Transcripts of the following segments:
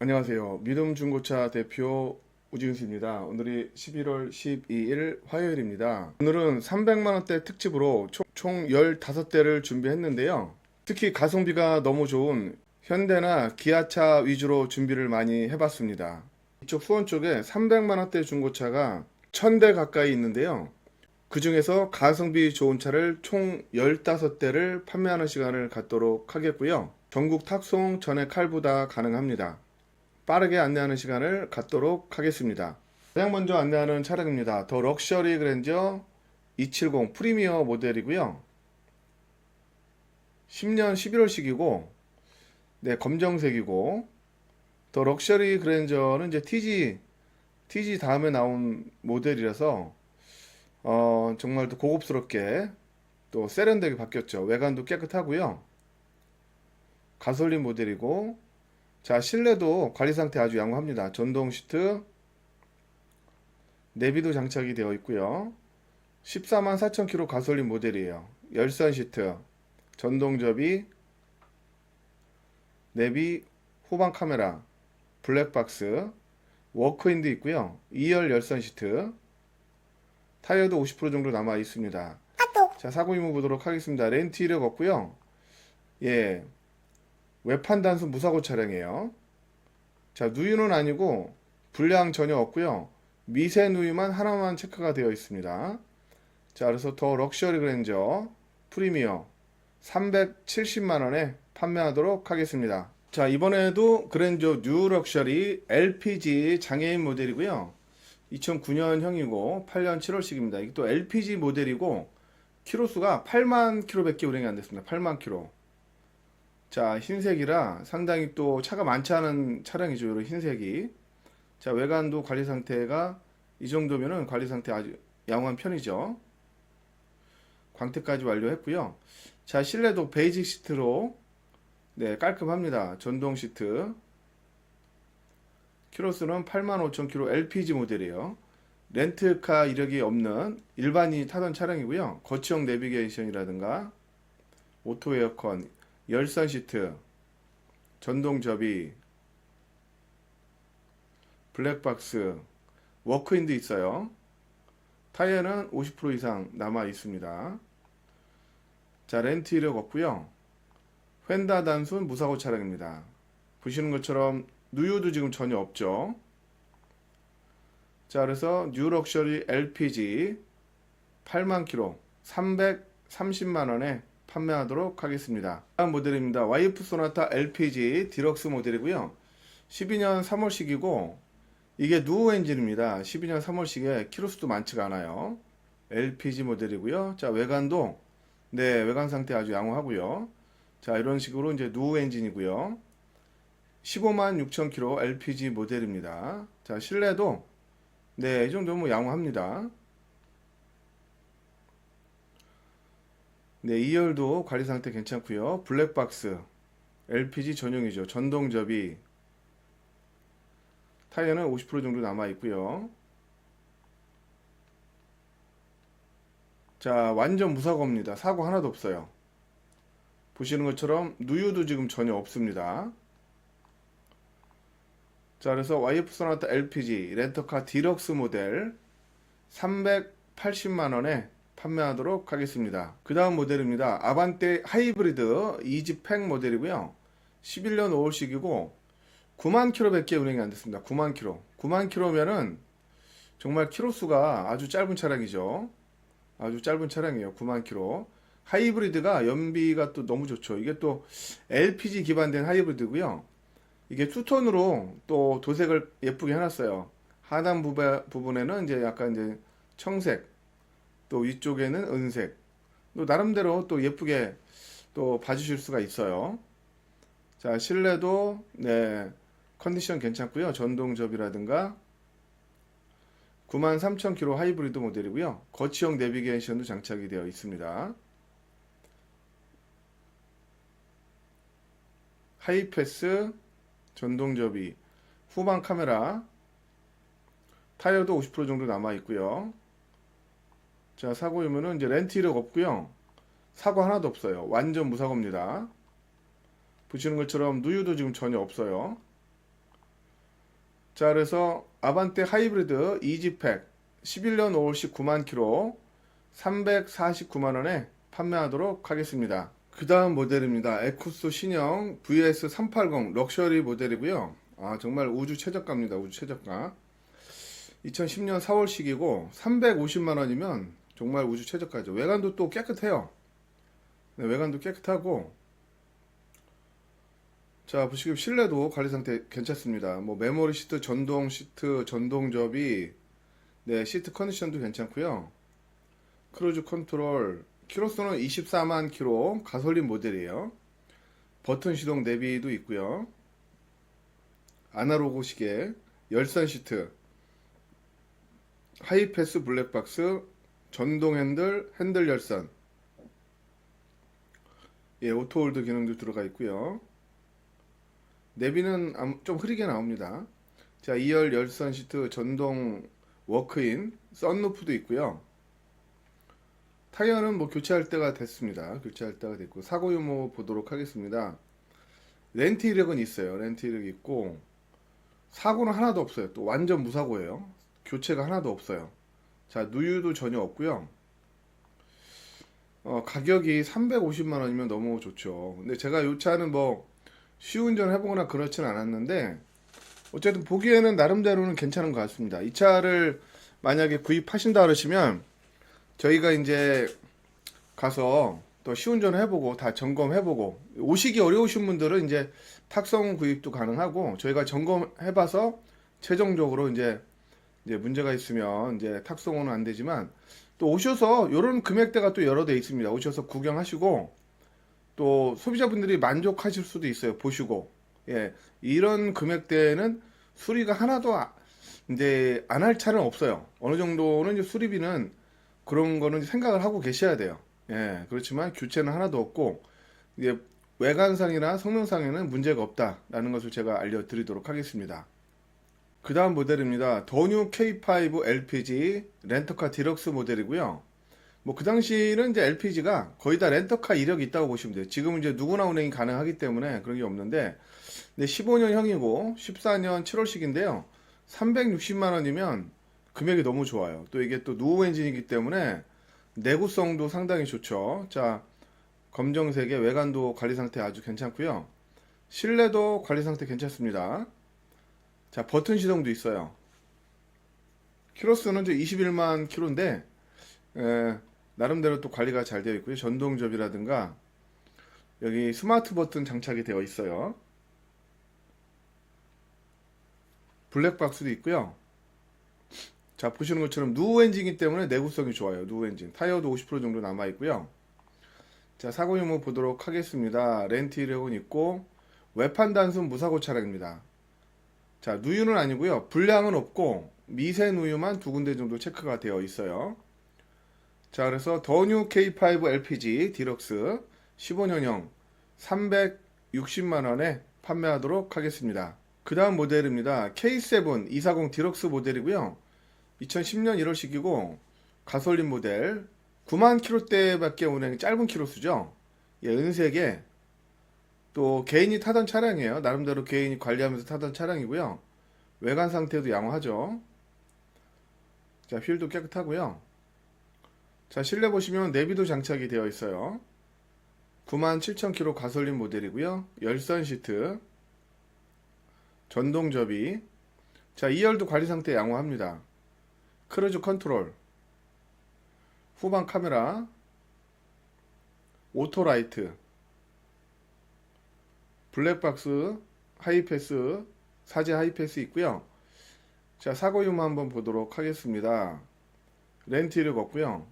안녕하세요. 믿음 중고차 대표 우진수입니다. 오늘이 11월 12일 화요일입니다. 오늘은 300만원대 특집으로 총, 총 15대를 준비했는데요. 특히 가성비가 너무 좋은 현대나 기아차 위주로 준비를 많이 해봤습니다. 이쪽 수원 쪽에 300만원대 중고차가 1000대 가까이 있는데요. 그 중에서 가성비 좋은 차를 총 15대를 판매하는 시간을 갖도록 하겠고요. 전국 탁송 전액 할부다 가능합니다. 빠르게 안내하는 시간을 갖도록 하겠습니다. 가장 먼저 안내하는 차량입니다. 더 럭셔리 그랜저 270 프리미어 모델이고요. 10년 11월식이고 네, 검정색이고 더 럭셔리 그랜저는 이제 TG TG 다음에 나온 모델이라서 어, 정말 또 고급스럽게 또 세련되게 바뀌었죠. 외관도 깨끗하고요. 가솔린 모델이고 자 실내도 관리 상태 아주 양호합니다. 전동 시트 내비도 장착이 되어 있고요. 14만 4천 킬로 가솔린 모델이에요. 열선 시트, 전동 접이, 내비, 후방 카메라, 블랙박스, 워크인도 있고요. 2열 열선 시트, 타이어도 50% 정도 남아 있습니다. 자, 사고 이무 보도록 하겠습니다. 렌트 이력 없고요. 예. 외판 단수 무사고 차량이에요. 자, 누유는 아니고 불량 전혀 없고요. 미세 누유만 하나만 체크가 되어 있습니다. 자, 그래서 더 럭셔리 그랜저 프리미어 370만 원에 판매하도록 하겠습니다. 자, 이번에도 그랜저 뉴 럭셔리 LPG 장애인 모델이고요. 2009년형이고 8년 7월식입니다. 이게 또 LPG 모델이고 키로수가 8만 킬로밖에 운행이 안 됐습니다. 8만 킬로. 자, 흰색이라 상당히 또 차가 많지 않은 차량이죠. 이런 흰색이. 자, 외관도 관리 상태가 이 정도면은 관리 상태 아주 양호한 편이죠. 광택까지 완료했고요. 자, 실내도 베이직 시트로 네, 깔끔합니다. 전동 시트. 키로수는 85,000km LPG 모델이에요. 렌트카 이력이 없는 일반인이 타던 차량이고요. 거치형 내비게이션이라든가 오토 에어컨, 열선 시트, 전동 접이, 블랙박스, 워크인도 있어요. 타이어는 50% 이상 남아 있습니다. 자, 렌트 이력 없고요. 휀다 단순 무사고 차량입니다. 보시는 것처럼 누유도 지금 전혀 없죠. 자, 그래서 뉴 럭셔리 LPG 8만 킬로 330만 원에 판매하도록 하겠습니다. 다음 모델입니다. 와이프 소나타 LPG 디럭스 모델이고요. 12년 3월식이고 이게 누오 엔진입니다. 12년 3월식에 키로수도 많지가 않아요. LPG 모델이고요. 자, 외관도 네, 외관 상태 아주 양호하고요. 자, 이런 식으로 이제 누오 엔진이고요. 15만 6천 킬로 LPG 모델입니다. 자, 실내도 네, 이 정도면 뭐 양호합니다. 네, 2열도 관리 상태 괜찮고요. 블랙박스, LPG 전용이죠. 전동 접이, 타이어는 50% 정도 남아 있고요. 자, 완전 무사고입니다. 사고 하나도 없어요. 보시는 것처럼 누유도 지금 전혀 없습니다. 자, 그래서 YF 소나타 LPG 렌터카 디럭스 모델 380만 원에 판매하도록 하겠습니다. 그 다음 모델입니다. 아반떼 하이브리드 이지팩 모델이고요. 11년 5월식이고 9만 킬로밖에 운행이 안 됐습니다. 9만 킬로. 9만 킬로면은 정말 킬로수가 아주 짧은 차량이죠. 아주 짧은 차량이에요. 9만 킬로. 하이브리드가 연비가 또 너무 좋죠. 이게 또 LPG 기반된 하이브리드고요. 이게 투톤으로 또 도색을 예쁘게 해놨어요. 하단 부분, 부분에는 이제 약간 이제 청색, 또 위쪽에는 은색. 또 나름대로 또 예쁘게 또 봐주실 수가 있어요. 자, 실내도 네 컨디션 괜찮고요. 전동 접이라든가 93,000km 하이브리드 모델이고요. 거치형 내비게이션도 장착이 되어 있습니다. 하이패스 전동 접이 후방 카메라 타이어도 50% 정도 남아 있고요. 자, 사고 유무는 이제 렌트 이력 없고요. 사고 하나도 없어요. 완전 무사고입니다. 보시는 것처럼 누유도 지금 전혀 없어요. 자, 그래서 아반떼 하이브리드 이지팩 11년 5월식 9만 킬로 349만 원에 판매하도록 하겠습니다. 그 다음 모델입니다. 에쿠스 신형 VS 380 럭셔리 모델이고요. 아, 정말 우주 최저가입니다. 우주 최저가. 2010년 4월식이고 350만 원이면 정말 우주 최저가죠. 외관도 또 깨끗해요. 네, 외관도 깨끗하고 자 보시면 실내도 관리 상태 괜찮습니다. 뭐 메모리 시트, 전동 시트, 전동 접이 네 시트 컨디션도 괜찮고요. 크루즈 컨트롤 키로수는 24만 킬로 가솔린 모델이에요. 버튼 시동 내비도 있고요. 아날로그 시계, 열선 시트, 하이패스 블랙박스, 전동 핸들, 핸들 열선, 예, 오토홀드 기능도 들어가 있고요. 내비는 암- 좀 흐리게 나옵니다. 자, 2열 열선 시트, 전동 워크인, 썬루프도 있고요. 타이어는 뭐 교체할 때가 됐습니다. 교체할 때가 됐고 사고 유무 보도록 하겠습니다. 렌트 이력은 있어요. 렌트 이력이 있고 사고는 하나도 없어요. 또 완전 무사고예요. 교체가 하나도 없어요. 자, 누유도 전혀 없고요. 어, 가격이 350만 원이면 너무 좋죠. 근데 제가 이 차는 뭐 시운전 해보거나 그렇진 않았는데 어쨌든 보기에는 나름대로는 괜찮은 것 같습니다. 이 차를 만약에 구입하신다 그러시면 저희가 이제 가서 또 시운전 해보고 다 점검해보고 오시기 어려우신 분들은 이제 탁송 구입도 가능하고 저희가 점검해봐서 최종적으로 이제 이제 문제가 있으면 이제 탁송은 안 되지만 또 오셔서 이런 금액대가 또 여러 대 있습니다. 오셔서 구경하시고 또 소비자분들이 만족하실 수도 있어요. 보시고 예 이런 금액대는 수리가 하나도 아- 이제 안 할 차는 없어요. 어느 정도는 이제 수리비는 그런 거는 생각을 하고 계셔야 돼요. 예 그렇지만 교체는 하나도 없고 이제 외관상이나 성능상에는 문제가 없다라는 것을 제가 알려드리도록 하겠습니다. 그 다음 모델입니다. 더뉴 K5 LPG 렌터카 디럭스 모델이고요. 뭐 그 당시는 이제 LPG가 거의 다 렌터카 이력이 있다고 보시면 돼요. 지금은 이제 누구나 운행이 가능하기 때문에 그런 게 없는데 근데 15년형이고 14년 7월식인데요. 360만 원이면 금액이 너무 좋아요. 또 이게 또 노후 엔진이기 때문에 내구성도 상당히 좋죠. 자, 검정색의 외관도 관리 상태 아주 괜찮고요. 실내도 관리 상태 괜찮습니다. 자, 버튼 시동도 있어요. 키로수는 이제 21만 킬로인데 에, 나름대로 또 관리가 잘 되어 있고요. 전동접이라든가 여기 스마트 버튼 장착이 되어 있어요. 블랙박스도 있고요. 자, 보시는 것처럼 누우 엔진이기 때문에 내구성이 좋아요. 누우 엔진. 타이어도 50% 정도 남아 있고요. 자, 사고 유무 보도록 하겠습니다. 렌트 이력은 있고 외판 단순 무사고 차량입니다. 자, 누유는 아니고요. 불량은 없고 미세 누유만 두 군데 정도 체크가 되어 있어요. 자, 그래서 더뉴 K5 LPG 디럭스 15년형 360만 원에 판매하도록 하겠습니다. 그 다음 모델입니다. K7 240 디럭스 모델이고요. 2010년 1월식이고 가솔린 모델 9만 킬로대밖에 운행 짧은 킬로수죠. 예, 은색에 또 개인이 타던 차량이에요. 나름대로 개인이 관리하면서 타던 차량이고요. 외관 상태도 양호하죠. 자, 휠도 깨끗하고요. 자, 실내 보시면 내비도 장착이 되어 있어요. 97,000km 가솔린 모델이고요. 열선 시트, 전동 접이. 자, 2열도 관리 상태 양호합니다. 크루즈 컨트롤, 후방 카메라, 오토라이트, 블랙박스, 하이패스, 사제 하이패스 있고요. 자, 사고 유무 한번 보도록 하겠습니다. 이력 없고요.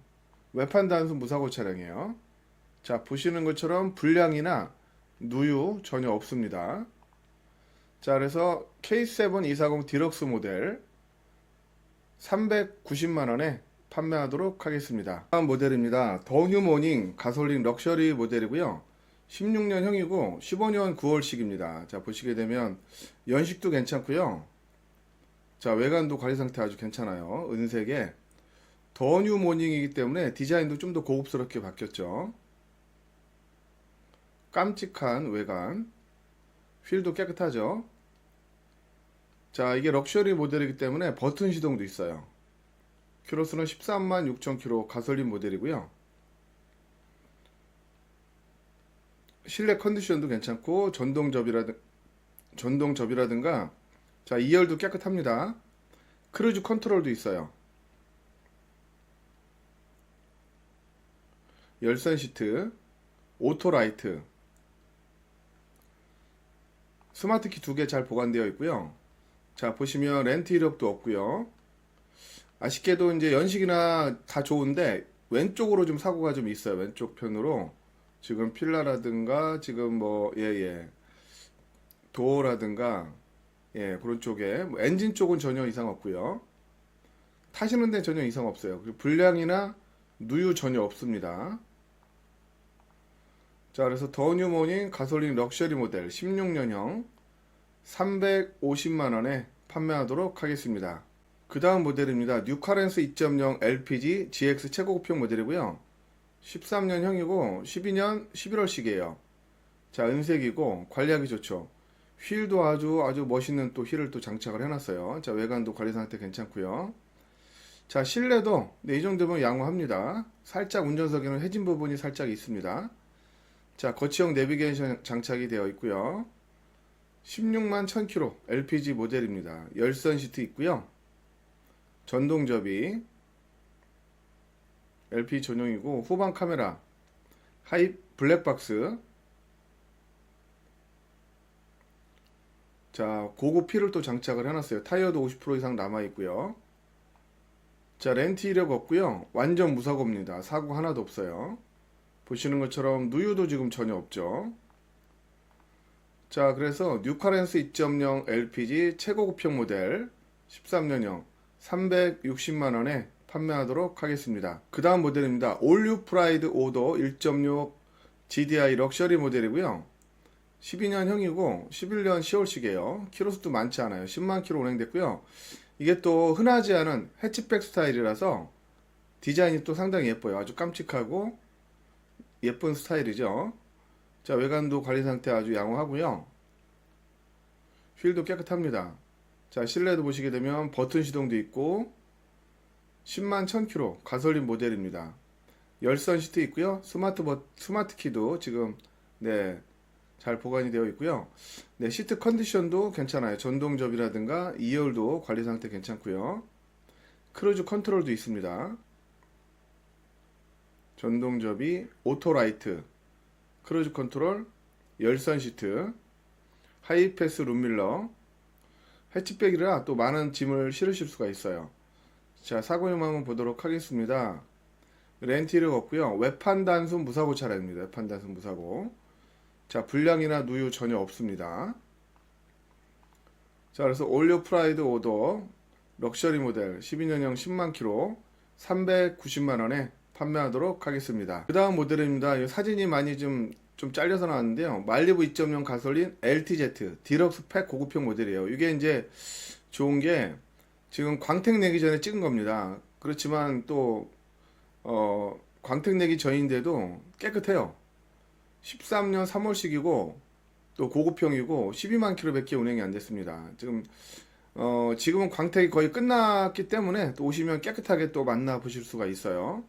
외판 단순 무사고 차량이에요. 자, 보시는 것처럼 불량이나 누유 전혀 없습니다. 자, 그래서 K7 240 디럭스 모델 390만 원에 판매하도록 하겠습니다. 다음 모델입니다. 더뉴 모닝 가솔린 럭셔리 모델이고요. 16년 형이고 15년 9월식입니다. 자, 보시게 되면 연식도 괜찮고요. 자, 외관도 관리 상태 아주 괜찮아요. 은색에 더뉴 모닝이기 때문에 디자인도 좀 더 고급스럽게 바뀌었죠. 깜찍한 외관. 휠도 깨끗하죠. 자, 이게 럭셔리 모델이기 때문에 버튼 시동도 있어요. 키로수는 13만 6천 킬로 가솔린 모델이고요. 실내 컨디션도 괜찮고 전동 접이라든 전동 접이라든가 자, 2열도 깨끗합니다. 크루즈 컨트롤도 있어요. 열선 시트, 오토 라이트, 스마트 키 두 개 잘 보관되어 있고요. 자, 보시면 렌트 이력도 없고요. 아쉽게도 이제 연식이나 다 좋은데 왼쪽으로 좀 사고가 좀 있어요. 왼쪽 편으로. 지금 필라라든가 지금 뭐 예예. 도어라든가 예, 그런 쪽에 뭐 엔진 쪽은 전혀 이상 없고요. 타시는 데 전혀 이상 없어요. 그리고 불량이나 누유 전혀 없습니다. 자, 그래서 더 뉴모닝 가솔린 럭셔리 모델 16년형 350만 원에 판매하도록 하겠습니다. 그 다음 모델입니다. 뉴카렌스 2.0 LPG GX 최고급형 모델이고요. 13년형이고 12년 11월식이에요. 자, 은색이고 관리하기 좋죠. 휠도 아주 아주 멋있는 또 휠을 또 장착을 해놨어요. 자, 외관도 관리 상태 괜찮고요. 자, 실내도 네, 이 정도면 양호합니다. 살짝 운전석에는 해진 부분이 살짝 있습니다. 자, 거치형 내비게이션 장착이 되어 있고요. 16만 1000km LPG 모델입니다. 열선 시트 있고요. 전동 접이 LPG 전용이고 후방 카메라 하이 블랙박스 자 고급 휠을 또 장착을 해놨어요. 타이어도 50% 이상 남아 있고요. 자 렌트 이력 없고요. 완전 무사고입니다. 사고 하나도 없어요. 보시는 것처럼 누유도 지금 전혀 없죠. 자, 그래서 뉴카렌스 2.0 LPG 최고급형 모델 13년형 360만 원에 판매하도록 하겠습니다. 그 다음 모델입니다. 올류 프라이드 오더 1.6 GDI 럭셔리 모델이고요. 12년형이고 11년 10월식이에요. 키로수도 많지 않아요. 10만 킬로 운행됐고요. 이게 또 흔하지 않은 해치백 스타일이라서 디자인이 또 상당히 예뻐요. 아주 깜찍하고 예쁜 스타일이죠. 자, 외관도 관리 상태 아주 양호하고요. 휠도 깨끗합니다. 자, 실내도 보시게 되면 버튼 시동도 있고 10만 1000km 가솔린 모델입니다. 열선 시트 있고요. 스마트 버, 스마트 키도 지금 네, 잘 보관이 되어 있고요. 네, 시트 컨디션도 괜찮아요. 전동 접이라든가 2열도 관리 상태 괜찮고요. 크루즈 컨트롤도 있습니다. 전동 접이 오토 라이트 크루즈 컨트롤, 열선 시트, 하이패스 룸밀러, 해치백이라 또 많은 짐을 실으실 수가 있어요. 자, 사고용 한번 보도록 하겠습니다. 렌티를 없고요. 외판 단순 무사고 차량입니다. 외판 단순 무사고. 자, 불량이나 누유 전혀 없습니다. 자, 그래서 올려 프라이드 오더 럭셔리 모델 12년형 10만 킬로 390만 원에 판매하도록 하겠습니다. 그 다음 모델입니다. 이 사진이 많이 좀, 좀 잘려서 나왔는데요. 말리부 2.0 가솔린 LTZ 디럭스 팩 고급형 모델이에요. 이게 이제 좋은 게 지금 광택 내기 전에 찍은 겁니다. 그렇지만 또, 어, 광택 내기 전인데도 깨끗해요. 13년 3월식이고 또 고급형이고 12만 킬로밖에 운행이 안 됐습니다. 지금 어, 지금은 광택이 거의 끝났기 때문에 또 오시면 깨끗하게 또 만나 보실 수가 있어요.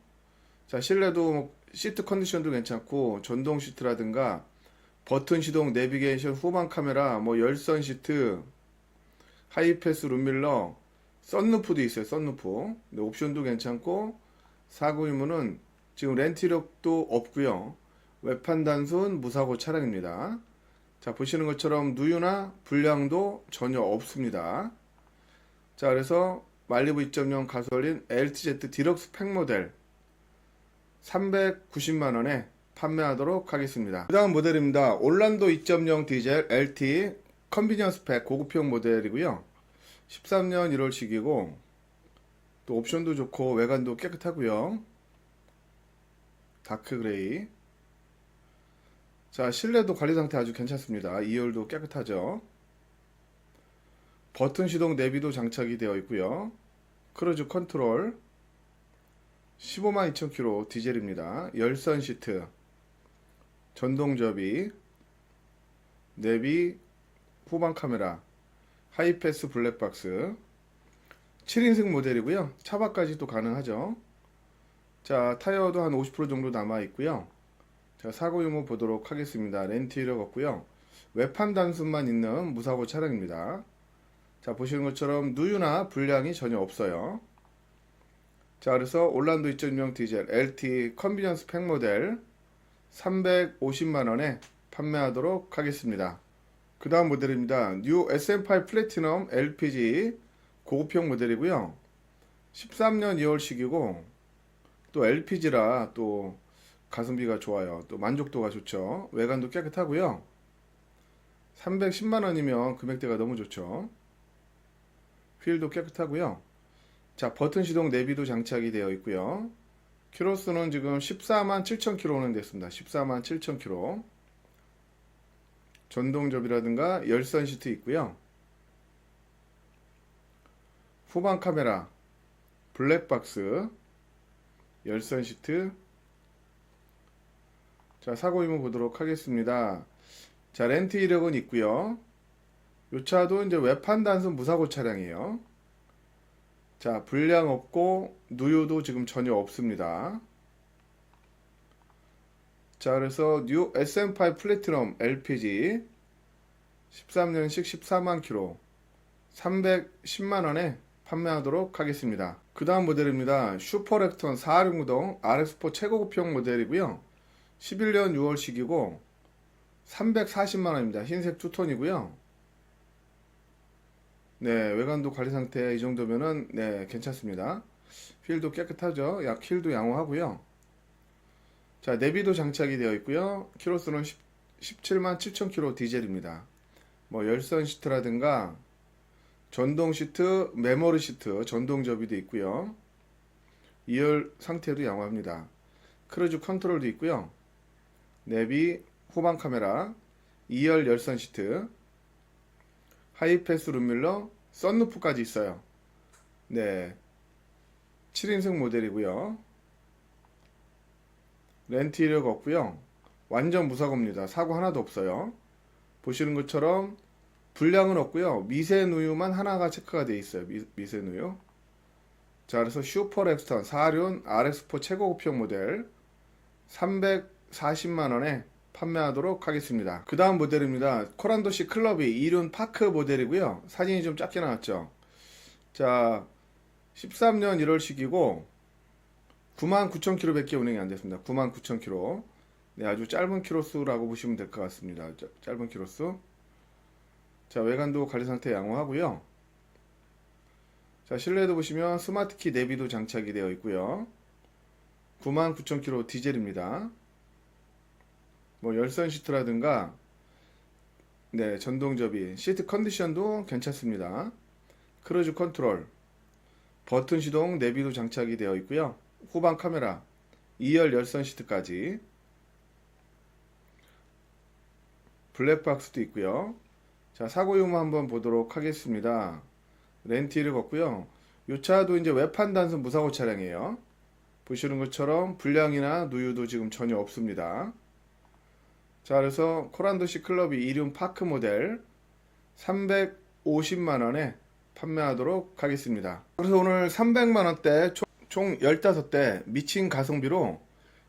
자, 실내도 시트 컨디션도 괜찮고 전동 시트라든가 버튼 시동 내비게이션 후방 카메라 뭐 열선 시트 하이패스 룸밀러 썬루프도 있어요. 썬루프. 네, 옵션도 괜찮고 사고 유무는 지금 렌트력도 없고요. 외판 단순 무사고 차량입니다. 자, 보시는 것처럼 누유나 불량도 전혀 없습니다. 자, 그래서 말리부 2.0 가솔린 LTZ 디럭스 팩 모델 390만 원에 판매하도록 하겠습니다. 그 다음 모델입니다. 올란도 2.0 디젤 LT 컨비니언스 팩 고급형 모델이고요. 13년 1월식이고 또 옵션도 좋고 외관도 깨끗하고요. 다크 그레이. 자, 실내도 관리 상태 아주 괜찮습니다. 2열도 깨끗하죠. 버튼 시동 내비도 장착이 되어 있고요. 크루즈 컨트롤 15만 2천0 k 디젤입니다. 열선 시트, 전동 접이, 내비, 후방 카메라, 하이패스 블랙박스 7인승 모델이고요. 차박까지도 가능하죠. 자, 타이어도 한 50% 정도 남아 있고요. 자, 사고 유무 보도록 하겠습니다. 렌트 이력 없고요. 외판 단순만 있는 무사고 차량입니다. 자, 보시는 것처럼 누유나 불량이 전혀 없어요. 자, 그래서 올란도 2.0 디젤 LT 컨비니언스 팩 모델 350만 원에 판매하도록 하겠습니다. 그 다음 모델입니다. 뉴 SM5 플래티넘 LPG 고급형 모델이고요. 13년 2월식이고 또 LPG라 또 가성비가 좋아요. 또 만족도가 좋죠. 외관도 깨끗하고요. 310만 원이면 금액대가 너무 좋죠. 휠도 깨끗하고요. 자, 버튼 시동 내비도 장착이 되어 있고요. 키로수는 지금 14만 7천 킬로는 됐습니다. 14만 7천 킬로. 전동접이라든가 열선 시트 있고요. 후방 카메라, 블랙박스, 열선 시트. 자, 사고 유무 보도록 하겠습니다. 자, 렌트 이력은 있고요. 이 차도 이제 외판 단순 무사고 차량이에요. 자, 불량 없고 누유도 지금 전혀 없습니다. 자, 그래서 뉴 SM5 플래티넘 LPG 13년식 14만 킬로 310만 원에 판매하도록 하겠습니다. 그 다음 모델입니다. 슈퍼렉턴 460동 RS4 최고급형 모델이고요. 11년 6월식이고 340만 원입니다. 흰색 투톤이고요. 네, 외관도 관리 상태 이 정도면은 네, 괜찮습니다. 휠도 깨끗하죠. 약 휠도 양호하고요. 자, 내비도 장착이 되어 있고요. 키로수는 10, 17만 7천 킬로 디젤입니다. 뭐 열선 시트라든가 전동 시트, 메모리 시트, 전동 접이도 있고요. 2열 상태도 양호합니다. 크루즈 컨트롤도 있고요. 내비, 후방 카메라, 2열 열선 시트, 하이패스 룸밀러, 썬루프까지 있어요. 네. 7인승 모델이고요. 렌트 이력 없고요. 완전 무사고입니다. 사고 하나도 없어요. 보시는 것처럼 불량은 없고요. 미세 누유만 하나가 체크가 되어 있어요. 미, 세 누유. 자, 그래서 슈퍼 렉스턴 4륜 RX4 최고급형 모델 340만 원에 판매하도록 하겠습니다. 그 다음 모델입니다. 코란도시 클럽이 2륜 파크 모델이고요. 사진이 좀 작게 나왔죠. 자, 13년 1월식이고 99,000km 밖에 운행이 안 됐습니다. 99,000km. 네, 아주 짧은 키로수라고 보시면 될 것 같습니다. 짜- 짧은 키로수. 자, 외관도 관리 상태 양호하고요. 자, 실내도 보시면 스마트키 내비도 장착이 되어 있고요. 99,000km 디젤입니다. 뭐 열선 시트라든가 네, 전동 접이 시트 컨디션도 괜찮습니다. 크루즈 컨트롤, 버튼 시동 내비도 장착이 되어 있고요. 후방 카메라, 2열 열선 시트까지 블랙박스도 있고요. 자, 사고 유무 한번 보도록 하겠습니다. 렌티를 걷고요. 이 차도 이제 외판 단순 무사고 차량이에요. 보시는 것처럼 불량이나 누유도 지금 전혀 없습니다. 자, 그래서 코란도시 클럽이 이륜 파크 모델 350만 원에 판매하도록 하겠습니다. 그래서 오늘 300만 원대 총, 총 15대 미친 가성비로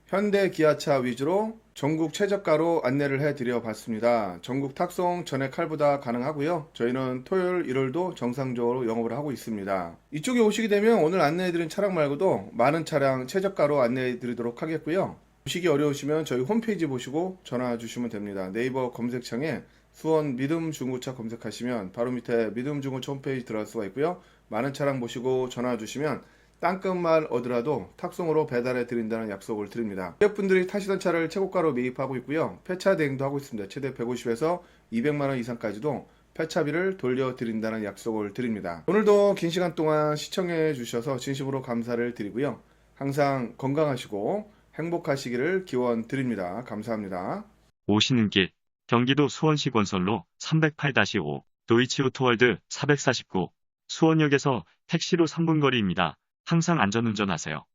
현대 기아차 위주로 전국 최저가로 안내를 해드려 봤습니다. 전국 탁송 전액 할부다 가능하고요. 저희는 토요일, 일요일도 정상적으로 영업을 하고 있습니다. 이쪽에 오시게 되면 오늘 안내해드린 차량 말고도 많은 차량 최저가로 안내해드리도록 하겠고요. 보시기 어려우시면 저희 홈페이지 보시고 전화 주시면 됩니다. 네이버 검색창에 수원 믿음 중고차 검색하시면 바로 밑에 믿음 중고차 홈페이지 들어갈 수가 있고요. 많은 차량 보시고 전화 주시면 땅끝말 얻으라도 탁송으로 배달해 드린다는 약속을 드립니다. 고객분들이 타시던 차를 최고가로 매입하고 있고요. 폐차 대행도 하고 있습니다. 최대 150에서 200만 원 이상까지도 폐차비를 돌려드린다는 약속을 드립니다. 오늘도 긴 시간 동안 시청해 주셔서 진심으로 감사를 드리고요. 항상 건강하시고 행복하시기를 기원 드립니다. 감사합니다. 오시는 길 경기도 수원시 권선로 308-5 도이치오토월드 449 수원역에서 택시로 3분 거리입니다. 항상 안전운전하세요.